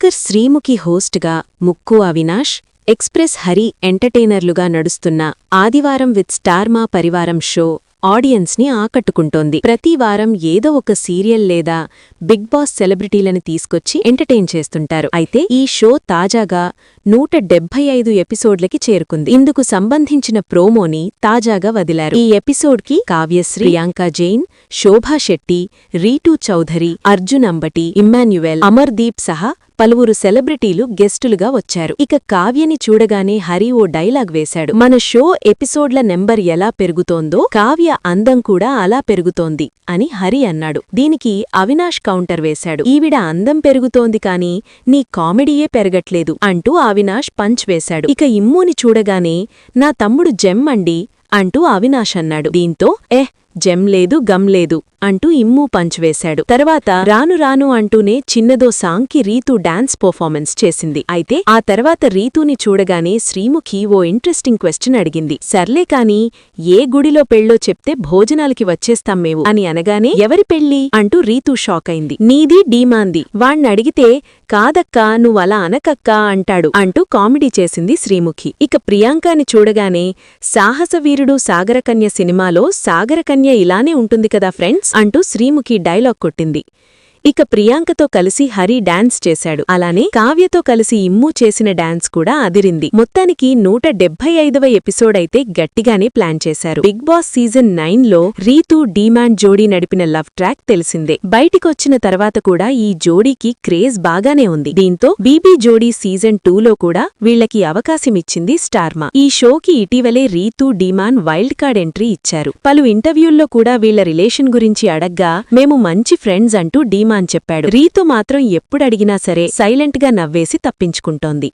Anchor Sreemukhi హోస్ట్గా ముక్కు Avinash express Hari ఎంటర్టైనర్లుగా నడుస్తున్న ఆదివారం విత్ స్టార్మా పరివారం షో ఆడియన్స్ని ఆకట్టుకుంటోంది. ప్రతి వారం ఏదో ఒక సీరియల్ లేదా బిగ్ బాస్ సెలబ్రిటీలను తీసుకొచ్చి ఎంటర్టైన్ చేస్తుంటారు. అయితే ఈ షో తాజాగా నూట డెబ్బై ఐదు ఎపిసోడ్లకి చేరుకుంది. ఇందుకు సంబంధించిన ప్రోమోని తాజాగా వదిలారు. ఈ ఎపిసోడ్కి కావ్యశ్రీ ప్రియాంక జైన్ శోభా శెట్టి రీటూ చౌధరి అర్జున్ అంబటి ఇమ్మాన్యువెల్ అమర్దీప్ సహా పలువురు సెలబ్రిటీలు గెస్టులుగా వచ్చారు. ఇక కావ్యని చూడగానే హరి ఓ డైలాగ్ వేశాడు. మన షో ఎపిసోడ్ల నెంబర్ ఎలా పెరుగుతోందో కావ్య అందం కూడా అలా పెరుగుతోంది అని హరి అన్నాడు. దీనికి అవినాష్ కౌంటర్ వేశాడు. ఈవిడ అందం పెరుగుతోంది కాని నీ కామెడీయే పెరగట్లేదు అంటూ ఆ అవినాష్ పంచ్ వేశాడు. ఇక ఇమ్ముని చూడగానే నా తమ్ముడు జెమ్ అండి అంటూ అవినాష్ అన్నాడు. దీంతో ఎహ్ జెమ్ లేదు గమ్ లేదు అంటూ ఇమ్ము పంచ్వేశాడు తర్వాత రాను రాను అంటూనే చిన్నదో సాంగ్కి రీతు డాన్స్ పర్ఫార్మెన్స్ చేసింది. అయితే ఆ తర్వాత రీతూని చూడగానే శ్రీముఖి ఓ ఇంట్రెస్టింగ్ క్వశ్చన్ అడిగింది. సర్లే కాని ఏ గుడిలో పెళ్ళో చెప్తే భోజనాలకి వచ్చేస్తాం మేవు అని అనగానే ఎవరి పెళ్ళి? అంటూ రీతూ షాక్ అయింది. నీది డీమాంది. వాణ్ణడిగితే కాదక్కా నువ్వలా అనకక్కా అంటాడు అంటూ కామెడీ చేసింది శ్రీముఖి. ఇక ప్రియాంకాని చూడగానే సాహసవీరుడు సాగరకన్య సినిమాలో సాగరకన్య ఇలానే ఉంటుంది కదా ఫ్రెండ్స్? అంటూ శ్రీముఖి డైలాగ్ కొట్టింది. ఇక ప్రియాంకతో కలిసి హరి డాన్స్ చేశాడు. అలానే కావ్యతో కలిసి ఇమ్ము చేసిన డాన్స్ కూడా అదిరింది. మొత్తానికి నూట డెబ్బై ఐదవ ఎపిసోడ్ అయితే గట్టిగానే ప్లాన్ చేశారు. బిగ్ బాస్ సీజన్ నైన్లో రీతు డీమాండ్ జోడీ నడిపిన లవ్ ట్రాక్ తెలిసిందే. బయటికొచ్చిన తర్వాత కూడా ఈ జోడీకి క్రేజ్ బాగానే ఉంది. దీంతో బీబీ జోడీ సీజన్ టూలో కూడా వీళ్ళకి అవకాశమిచ్చింది స్టార్మా. ఈ షోకి ఇటీవలే Ritu demon wild card entry ఇచ్చారు. పలు ఇంటర్వ్యూల్లో కూడా వీళ్ళ రిలేషన్ గురించి అడగ్గా మేము మంచి ఫ్రెండ్స్ అంటూ డీమాన్ చెప్పాడు. రీతు మాత్రం ఎప్పుడడిగినా సరే సైలెంట్గా నవ్వేసి తప్పించుకుంటోంది.